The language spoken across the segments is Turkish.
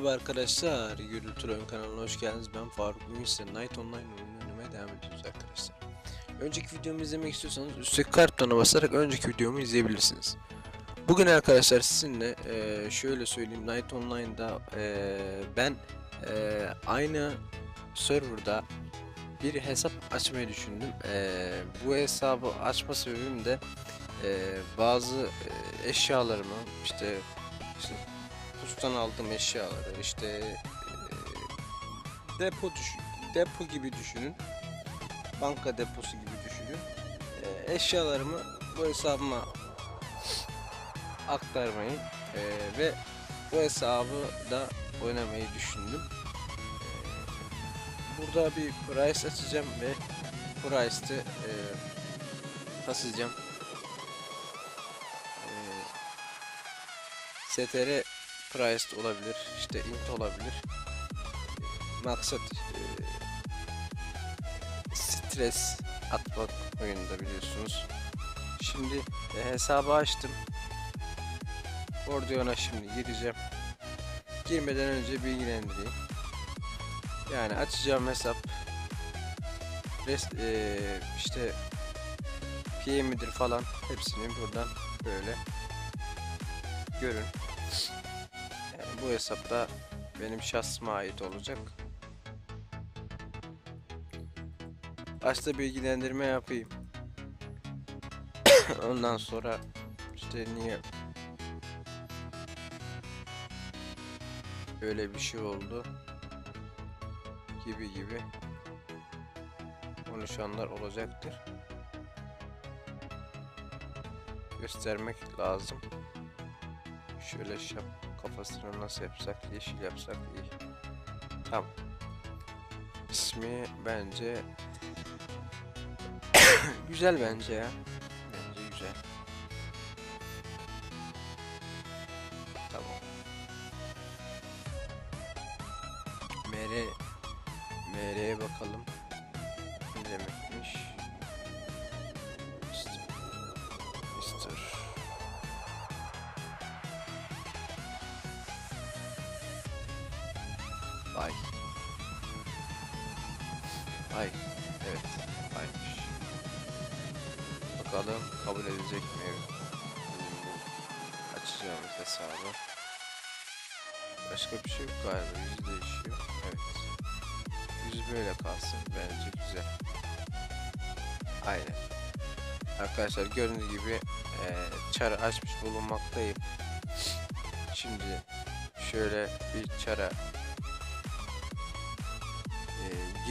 Merhaba arkadaşlar, Gürültü Oyun kanalına hoş geldiniz. Ben Faruk. Size Night Online oyunu oynamaya devam ediyoruz arkadaşlar. Önceki videomu izlemek istiyorsanız üstteki kartona basarak önceki videomu izleyebilirsiniz. Bugün arkadaşlar sizinle eee, şöyle söyleyeyim Night Online'da eee, ben eee, aynı serverda bir hesap açmayı düşündüm. Eee, bu hesabı açma sebebim de eee, bazı eee, eşyalarımı işte işte pustan aldığım eşyaları işte eee, depo düşün depo gibi düşünün. Banka deposu gibi düşünün. Eee, eşyalarımı bu hesabıma aktarmayı eee, ve bu hesabı da oynamayı düşündüm. Eee, burada bir price açacağım ve price'te eee kasacağım. Eee, STR priced olabilir, işte int olabilir. Maksat eee, stres atmak oyunda biliyorsunuz. Şimdi e, hesabı açtım. Ordiyona şimdi gireceğim. Girmeden önce bilgilendireyim. Yani açacağım hesap. Rest, eee, işte PM'idir falan hepsini buradan böyle görün. Bu hesapta benim şahsıma ait olacak. Başta bilgilendirme yapayım. Ondan sonra işte niye böyle bir şey oldu gibi gibi konuşanlar olacaktır. Göstermek lazım. Şöyle şap kafasını nasıl yapsak yeşil yapsak iyi. Tamam. İsmi bence güzel bence ya. Bence güzel. Tamam. MR MR'ye bakalım. Ne demekmiş? Ay. Ay. Evet. Aymış. Bakalım kabul edecek mi? Açacağımız hesabı. Başka bir şey yok galiba. Yüzü değişiyor. Evet. Yüzü böyle kalsın. Bence güzel. Aynen. Arkadaşlar gördüğünüz gibi eee çarı açmış bulunmaktayım. Şimdi şöyle bir çara e,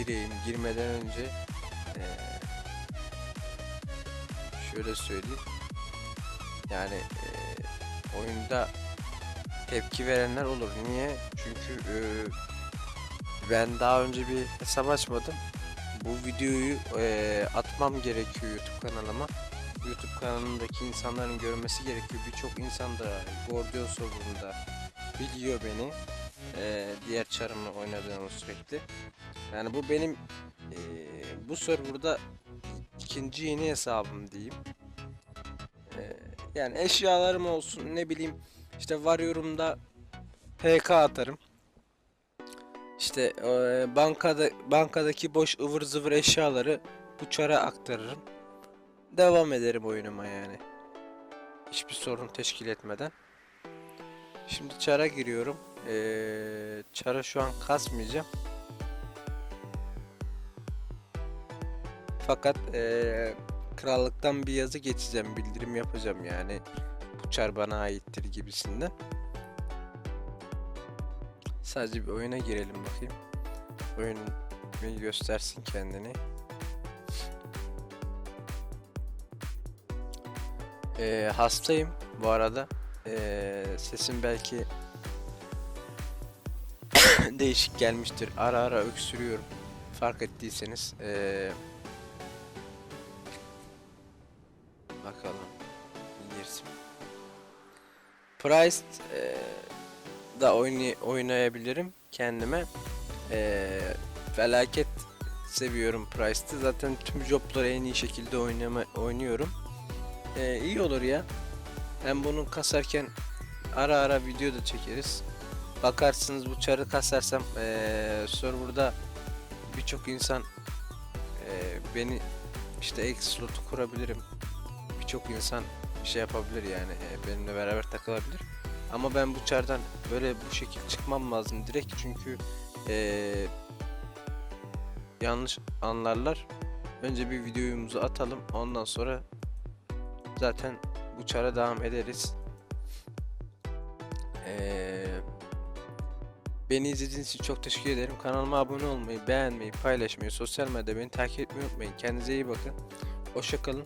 gireyim. Girmeden önce şöyle söyleyeyim. Yani oyunda tepki verenler olur. Niye? Çünkü ben daha önce bir hesap açmadım. Bu videoyu atmam gerekiyor YouTube kanalıma. YouTube kanalındaki insanların görmesi gerekiyor. Birçok insan da Gordion serverında biliyor beni. E, diğer çarımla oynadığımı sürekli. Yani bu benim eee, bu serverda ikinci yeni hesabım diyeyim. Eee, yani eşyalarım olsun ne bileyim işte varıyorumda PK atarım. İşte eee, bankada bankadaki boş ıvır zıvır eşyaları bu çara aktarırım. Devam ederim oyunuma yani. Hiçbir sorun teşkil etmeden. Şimdi çara giriyorum. Eee çara şu an kasmayacağım. Fakat eee, krallıktan bir yazı geçeceğim, bildirim yapacağım yani. Bu çar bana aittir gibisinden. Sadece bir oyuna girelim bakayım. Oyun bir göstersin kendini. Eee, hastayım bu arada. Eee, sesim belki değişik gelmiştir. Ara ara öksürüyorum. Fark ettiyseniz. Eee Bakalım. Girsin. Price eee, da oynay oynayabilirim kendime. Eee, felaket seviyorum Price'ı. Zaten tüm jobları en iyi şekilde oynama oynuyorum. Eee iyi olur ya. Hem bunu kasarken ara ara video da çekeriz. bakarsınız bu çarı kasarsam eee serverda birçok insan eee, beni işte X slotu kurabilirim. Birçok insan şey yapabilir yani eee, benimle beraber takılabilir. Ama ben bu çardan böyle bu şekilde çıkmam lazım direkt çünkü eee, yanlış anlarlar. Önce bir videomuzu atalım ondan sonra zaten bu çara devam ederiz. Eee Beni izlediğiniz için çok teşekkür ederim. Kanalıma abone olmayı, beğenmeyi, paylaşmayı, sosyal medyada beni takip etmeyi unutmayın. Kendinize iyi bakın. Hoşça kalın.